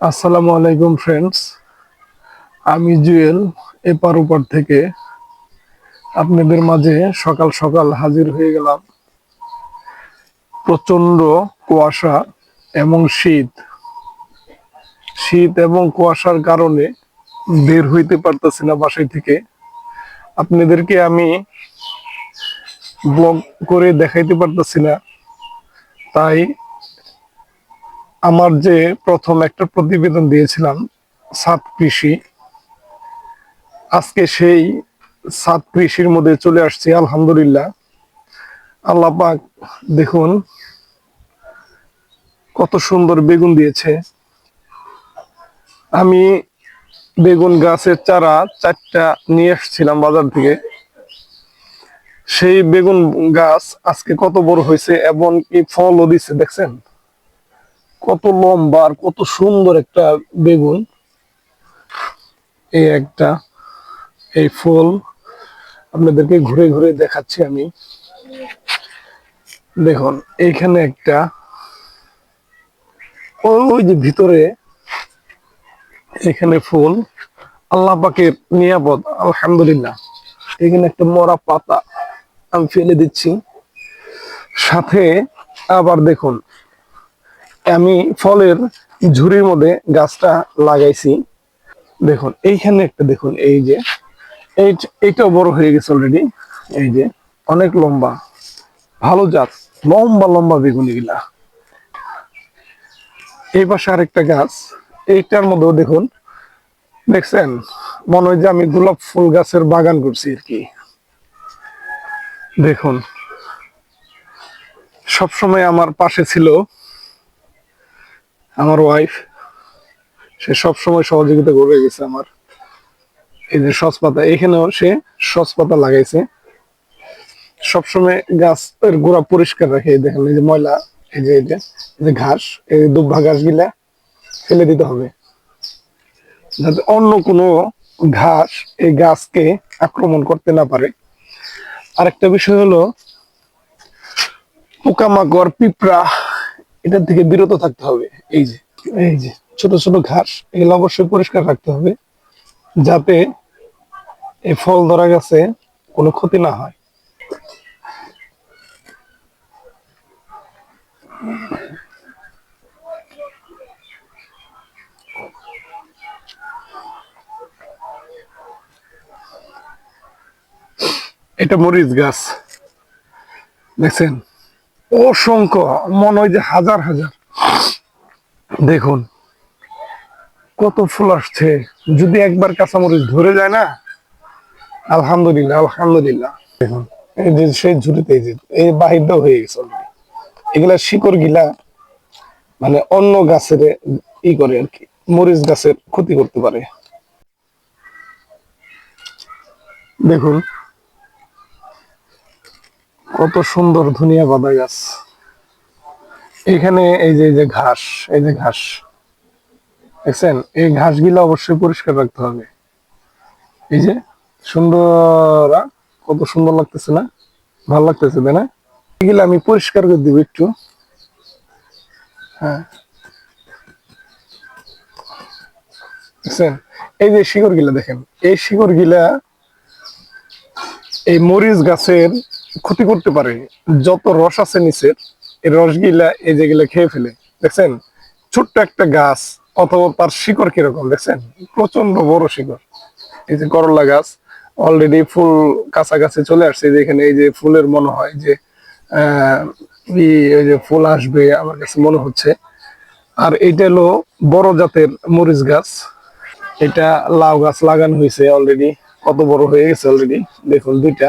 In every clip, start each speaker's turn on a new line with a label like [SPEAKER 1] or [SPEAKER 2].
[SPEAKER 1] আসসালামু আলাইকুম ফ্রেন্ডস আমি জুয়েল, এপার ওপার থেকে। আপনাদের মাঝে সকাল সকাল হাজির হয়ে গেলাম। প্রচণ্ড কুয়াশা এবং শীত। শীত এবং কুয়াশার কারণে বের হইতে পারতেছি না বাসায় থেকে। আপনাদেরকে আমি ব্লগ করে দেখাইতে পারতেছি না। তাই আমার যে প্রথম একটা প্রতিবেদন দিয়েছিলাম, সাত কৃষি, আজকে সেই সাত কৃষির মধ্যে চলে আসছি, আলহামদুলিল্লাহ। আল্লাহ পাক দেখুন কত সুন্দর বেগুন দিয়েছে। আমি বেগুন গাছের চারা চারটা নিয়ে এসেছিলাম বাজার থেকে। সেই বেগুন গাছ আজকে কত বড় হয়েছে এবং কি ফলও দিচ্ছে দেখছেন? কত লম্বা আর কত সুন্দর একটা বেগুন। এই একটা, এই ফুল আপনাদেরকে ঘুরে ঘুরে দেখাচ্ছি আমি। দেখুন, এইখানে একটা, ওই যে ভিতরে এখানে ফুল, আল্লাহ পাকের নিরাপদ আলহামদুলিল্লাহ। এখানে একটা মরা পাতা আমি ফেলে দিচ্ছি। সাথে আবার দেখুন আমি ফলের ঝুড়ির মধ্যে গাছটা লাগাইছি। দেখুন, এইখানে একটা দেখুন, এই যে, এই এইটাও বড় হয়ে গেছে অলরেডি এই যে, অনেক লম্বা, ভালো জাত, লম্বা লম্বা বেগুন এগুলা এই পাশে আরেকটা গাছ, এইটার মধ্যেও দেখুন, দেখছেন? মনে হয় যে আমি গোলাপ ফুল গাছের বাগান করছি আর কি। দেখুন, সবসময় আমার পাশে ছিল আমার ওয়াইফ সে সব সময় সহযোগিতা করে গেছে আমার। এই যে সসপাতা এখানেও সে সস পাতা লাগাইছে। সবসময় গাছের গোড়া পরিষ্কার রাখে দেখেন, এই যে ময়লা, এই যে এই যে ঘাস, এই দুব্বা ঘাস গিলা ফেলে দিতে হবে। যাতে অন্য কোনো ঘাস এই গাছকে আক্রমণ করতে না পারে। আরেকটা বিষয় হলো পোকামাকড়, পিঁপড়া এটার থেকে বিরত থাকতে হবে। এই যে এই যে। ছোট ছোট ঘাস এগুলো অবশ্যই পরিষ্কার রাখতে হবে যাতে এই ফল ধরা গেছে কোনো ক্ষতি না হয়। এটা মরিচ গাছ। দেখছেন? অসংখ্য, মনে হয় যে হাজার হাজার। দেখুন, কত ফুল আসছে। যদি একবার কাঁচামরিচ ধরে যায় না, আলহামদুলিল্লাহ আলহামদুলিল্লাহ। দেখুন, এই যে সেই ঝুড়িতে, এই যে হয়ে গেছে এগুলা শিকড় গিলা মানে অন্য গাছের ই করে আর কি, মরিচ গাছের ক্ষতি করতে পারে। দেখুন কত সুন্দর ধনিয়া পাতা গাছ। এখানে এই যে এই যে ঘাস, এই যে ঘাস। দেখছেন? এই ঘাস ঘাসগুলো অবশ্যই পরিষ্কার রাখতে হবে। এই যে, সুন্দর কত সুন্দর লাগতেছে না? ভালো লাগতেছে, তাই না? এগুলো আমি পরিষ্কার করে দিব একটু। হ্যাঁ। দেখছেন? এই যে শিকড় গিলা দেখেন। এই শিকড় গিলা এই মরিচ গাছের ক্ষতি করতে পারে। যত রস আছে নিচের, এই রসগিলা এই যেগুলা খেয়ে ফেলে, দেখছেন? ছোট্ট একটা গাছ অথবা তার শিকড় কীরকম, দেখছেন? প্রচণ্ড বড় শিকড়। এই যে করলা গাছ অলরেডি ফুল কাছাকাছি চলে আসছে। যেখানে এই যে ফুলের মনে হয় যে যে ফুল আসবে আমার কাছে মনে হচ্ছে। আর এইটা হলো বড় জাতের মরিচ গাছ। এটা লাউ গাছ লাগানো হয়েছে অলরেডি কত বড় হয়ে গেছে অলরেডি দেখুন, দুইটা।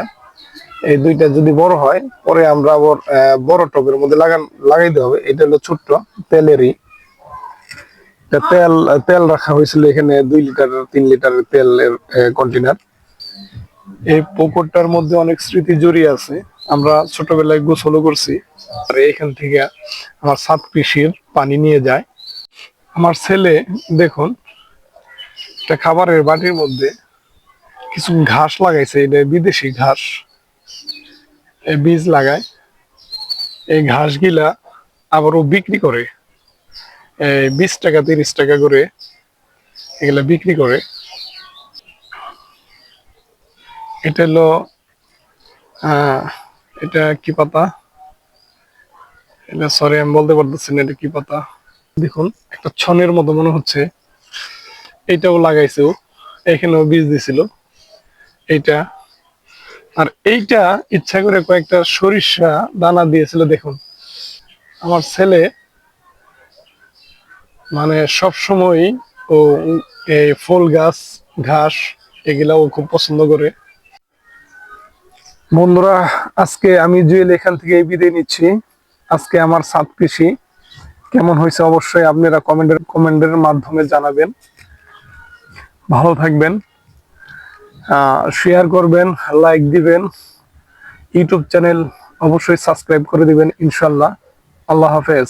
[SPEAKER 1] এই দুইটা যদি বড় হয় পরে আমরা আবার বড় টবের মধ্যে লাগান লাগাইতে হবে। এটা হলো ছোট্ট তেলেরই। তেল তেল রাখা হয়েছিল এখানে দুই লিটার তিন লিটারের তেলের কন্টেনার এই পুকুরটার মধ্যে অনেক স্মৃতি জড়িয়ে আছে। আমরা ছোটবেলায় গোসল করছি। আর এখান থেকে আমার সাত পিসির পানি নিয়ে যায়। আমার ছেলে দেখুন একটা খাবারের বাটির মধ্যে কিছু ঘাস লাগাইছে। এটা বিদেশি ঘাস। বীজ লাগায়, এই ঘাসগুলা আবার ও বিক্রি করে। এই বিশ টাকা, তিরিশ টাকা করে এগুলা বিক্রি করে। এটা হলো এটা কি পাতা? এটা সরি আমি বলতে পারতেছি না এটা কি পাতা। দেখুন, একটা ছনের মতো মনে হচ্ছে। এইটাও লাগাইছে এখানেও বীজ দিছিল। এইটা আর এইটা ইচ্ছা করে কয়েকটা সরিষা দানা দিয়েছিল, দেখুন। আমার ছেলে মানে সব সময় ও এই ফুল গাছ, ঘাস এগুলা খুব পছন্দ করে। বন্ধুরা, আজকে আমি জুয়েল এখান থেকে বিদায় নিচ্ছি। আজকে আমার সাত কৃষি কেমন হয়েছে অবশ্যই আপনারা কমেন্টের কমেন্টের মাধ্যমে জানাবেন। ভালো থাকবেন। শেয়ার করবেন লাইক দিবেন। ইউটিউব চ্যানেল অবশ্যই সাবস্ক্রাইব করে দিবেন ইনশাল্লাহ। আল্লাহ হাফেজ।